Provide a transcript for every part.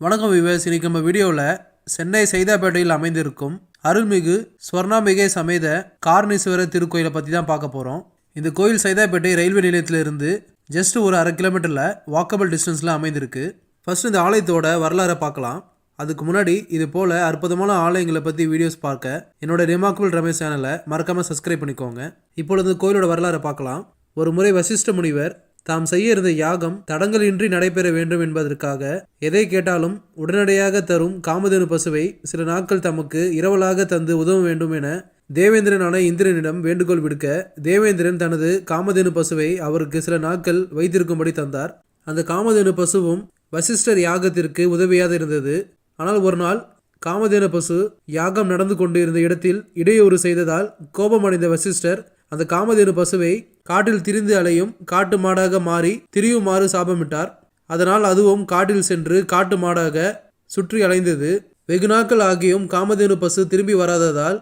வணக்கம் விவேஸ் இன்னைக்கு நம்ம வீடியோவில் சென்னை சைதாப்பேட்டையில் அமைந்திருக்கும் அருள்மிகு ஸ்வர்ணாம்பிகை சமேத காரணீஸ்வரர் திருக்கோயிலை பற்றி தான் பார்க்க போகிறோம் இந்த கோயில் சைதாப்பேட்டை ரயில்வே நிலையத்திலிருந்து ஜஸ்ட் ஒரு அரை கிலோமீட்டரில் வாக்கபிள் டிஸ்டன்ஸில் அமைந்திருக்கு. ஃபர்ஸ்ட் இந்த ஆலயத்தோட வரலாறை பார்க்கலாம். அதுக்கு முன்னாடி இது போல் அற்புதமான ஆலயங்களை பற்றி வீடியோஸ் பார்க்க என்னோட ரிமார்க்கபிள் ரமேஷ் சேனலை மறக்காமல் சப்ஸ்கிரைப் பண்ணிக்கோங்க. இப்பொழுது இந்த கோயிலோட வரலாறை பார்க்கலாம். ஒரு முறை வசிஷ்ட முனிவர் தாம் செய்ய இருந்த யாகம் தடங்கலின்றி நடைபெற வேண்டும் என்பதற்காக எதை கேட்டாலும் உடனடியாக தரும் காமதேனு பசுவை சில நாட்கள் தமக்கு இரவலாக தந்து உதவ வேண்டும் என தேவேந்திரனான இந்திரனிடம் வேண்டுகோள் விடுக்க தேவேந்திரன் தனது காமதேனு பசுவை அவருக்கு சில நாட்கள் வைத்திருக்கும்படி தந்தார். அந்த காமதேனு பசுவும் வசிஷ்டர் யாகத்திற்கு உதவியாக இருந்தது. ஆனால் ஒரு நாள் காமதேன பசு யாகம் நடந்து கொண்டிருந்த இடத்தில் இடையூறு செய்ததால் கோபமடைந்த வசிஷ்டர் அந்த காமதேனு பசுவை காட்டில் திரிந்து அலையும் காட்டு மாடாக மாறி திரியுமாறு சாபமிட்டார். அதனால் அதுவும் காட்டில் சென்று காட்டு மாடாக சுற்றி அலைந்தது. வெகு நாட்கள் ஆகியும் காமதேனு பசு திரும்பி வராததால்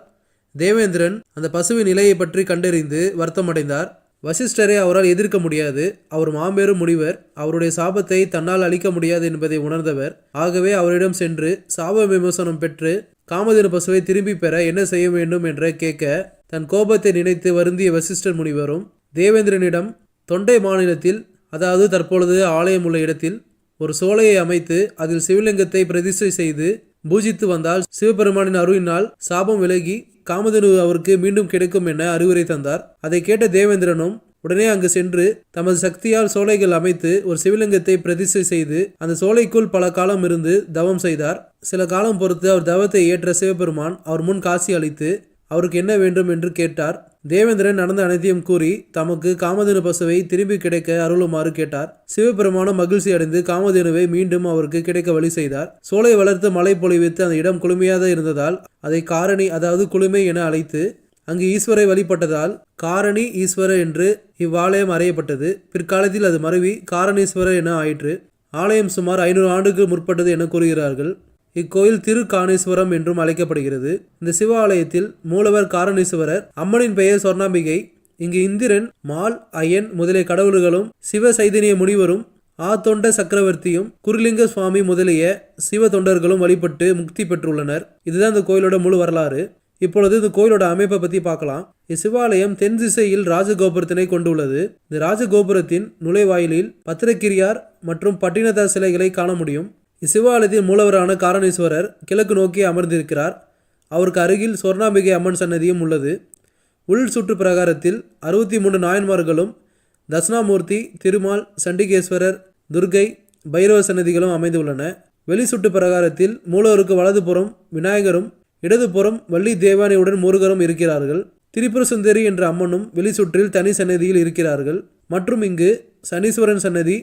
தேவேந்திரன் அந்த பசுவின் நிலையை பற்றி கண்டறிந்து வருத்தமடைந்தார். வசிஷ்டரை அவரால் எதிர்க்க முடியாது. அவர் மாபெரும் முனிவர். அவருடைய சாபத்தை தன்னால் அளிக்க முடியாது என்பதை உணர்ந்தவர். ஆகவே அவரிடம் சென்று சாப விமர்சனம் பெற்று காமதேனு பசுவை திரும்பி பெற என்ன செய்ய வேண்டும் என்ற கேட்க தன் கோபத்தை நினைத்து வருந்திய வசிஷ்டர் முனிவரும் தேவேந்திரனிடம் தொண்டை மாநிலத்தில் அதாவது தற்பொழுது ஆலயம் உள்ள இடத்தில் ஒரு சோலையை அமைத்து அதில் சிவலிங்கத்தை பிரதிஷ்டை செய்து பூஜித்து வந்தால் சிவபெருமானின் அருளினால் சாபம் விலகி காமதனு அவருக்கு மீண்டும் கிடைக்கும் என அறிவுரை தந்தார். அதை கேட்ட தேவேந்திரனும் உடனே அங்கு சென்று தமது சக்தியால் சோலைகள் அமைத்து ஒரு சிவலிங்கத்தை பிரதிஷ்டை செய்து அந்த சோலைக்குள் பல காலம் இருந்து தவம் செய்தார். சில காலம் பொறுத்து அவர் தவத்தை ஏற்ற சிவபெருமான் அவர் முன் காசி அளித்து அவருக்கு என்ன வேண்டும் என்று கேட்டார். தேவேந்திரன் நடந்த அனைத்தையும் கூறி தமக்கு காமதேனு பசுவை திரும்பி கிடைக்க அருளுமாறு கேட்டார். சிவபெருமானும் மகிழ்ச்சி அடைந்து காமதேனுவை மீண்டும் அவருக்கு கிடைக்க வழி செய்தார். சோலை வளர்த்து மழை பொழிவித்து அந்த இடம் குளுமையாக இருந்ததால் அதை காரணி அதாவது குளுமை என அழைத்து அங்கு ஈஸ்வரை வழிபட்டதால் காரணி ஈஸ்வரர் என்று இவ்வாலயம் அறையப்பட்டது. பிற்காலத்தில் அது மறுவி காரணீஸ்வரர் என ஆயிற்று. ஆலயம் சுமார் ஐநூறு ஆண்டுக்கு முற்பட்டது என கூறுகிறார்கள். இக்கோயில் திரு காணீஸ்வரம் என்றும் அழைக்கப்படுகிறது. இந்த சிவாலயத்தில் மூலவர் காரணீஸ்வரர் அம்மனின் பெயர் சொர்ணாம்பிகை இங்கு இந்திரன் மால் அயன் முதலிய கடவுள்களும் சிவ சைதன்ய முனிவரும் ஆத்தொண்ட சக்கரவர்த்தியும் குருலிங்க சுவாமி முதலிய சிவ தொண்டர்களும் வழிபட்டு முக்தி பெற்றுள்ளனர். இதுதான் இந்த கோயிலோட முழு வரலாறு. இப்பொழுது இந்த கோயிலோட அமைப்பை பற்றி பார்க்கலாம். இச்சிவாலயம் தென் திசையில் ராஜகோபுரத்தினை கொண்டுள்ளது. இந்த ராஜகோபுரத்தின் நுழைவாயிலில் பத்திரக்கிரியார் மற்றும் பட்டினதார் சிலைகளை காண முடியும். சிவாலயத்தின் மூலவரான காரணீஸ்வரர் கிழக்கு நோக்கி அமர்ந்திருக்கிறார். அவருக்கு அருகில் சொர்ணாம்பிகை அம்மன் சன்னதியும் உள்ளது. உள் சுற்று பிரகாரத்தில் அறுபத்தி மூன்று நாயன்மார்களும் தட்சிணாமூர்த்தி திருமால் சண்டிகேஸ்வரர் துர்கை பைரவ சன்னதிகளும் அமைந்துள்ளன வெளி சுற்று பிரகாரத்தில் மூலவருக்கு வலதுபுறம் விநாயகரும் இடதுபுறம் வள்ளி தேவானையுடன் முருகரும் இருக்கிறார்கள். திரிபுர சுந்தரி என்ற அம்மனும் வெளிசுற்றில் தனி சன்னதியில் இருக்கிறார்கள். மற்றும் இங்கு சனீஸ்வரன் சன்னதி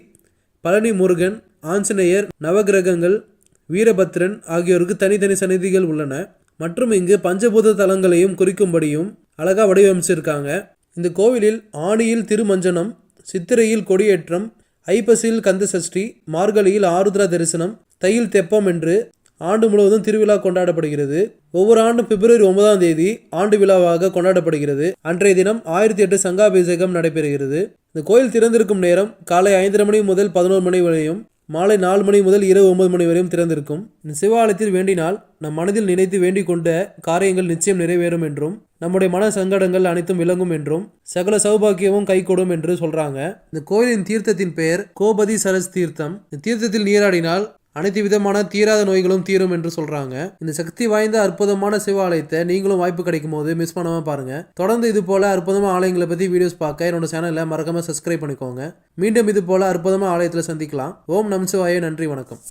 பழனி முருகன் ஆஞ்சநேயர் நவகிரகங்கள் வீரபத்ரன் ஆகியோருக்கு தனித்தனி சன்னதிகள் உள்ளன. மற்றும் இங்கு பஞ்சபூத தலங்களையும் குறிக்கும்படியும் அழகாக வடிவமைச்சிருக்காங்க. இந்த கோவிலில் ஆணியில் திருமஞ்சனம் சித்திரையில் கொடியேற்றம் ஐப்பசியில் கந்த சஷ்டி மார்கழியில் ஆருத்ரா தரிசனம் தையில் தெப்பம் என்று ஆண்டு முழுவதும் திருவிழா கொண்டாடப்படுகிறது. ஒவ்வொரு ஆண்டும் பிப்ரவரி ஒன்பதாம் தேதி ஆண்டு விழாவாக கொண்டாடப்படுகிறது. அன்றைய தினம் ஆயிரத்தி எட்டு சங்காபிஷேகம் நடைபெறுகிறது. இந்த கோயில் திறந்திருக்கும் நேரம் காலை ஐந்தரை மணி முதல் பதினோரு மணி வரையும் மாலை நாலு மணி முதல் இரவு ஒன்பது மணி வரையும் திறந்திருக்கும். இந்த சிவாலயத்தில் வேண்டினால் நம் மனதில் நினைத்து வேண்டிக் கொண்ட காரியங்கள் நிச்சயம் நிறைவேறும் என்றும் நம்முடைய மன சங்கடங்கள் அனைத்தும் விளங்கும் என்றும் சகல சௌபாக்கியமும் கைகூடும் என்று சொல்றாங்க. இந்த கோயிலின் தீர்த்தத்தின் பெயர் கோபதி சரஸ் தீர்த்தம். இந்த தீர்த்தத்தில் நீராடினால் அனைத்து விதமான தீராத நோய்களும் தீரும் என்று சொல்றாங்க. இந்த சக்தி வாய்ந்த அற்புதமான சிவாலயத்தை நீங்களும் வாய்ப்பு கிடைக்கும் போது மிஸ் பண்ணாம பாருங்க. தொடர்ந்து இது போல அற்புதமான ஆலயங்களை பத்தி வீடியோஸ் பார்க்க என்னோட சேனலை மறக்காம சப்ஸ்கிரைப் பண்ணிக்கோங்க. மீண்டும் இது போல அற்புதமான ஆலயத்தில் சந்திக்கலாம். ஓம் நமச்சிவாய நன்றி வணக்கம்.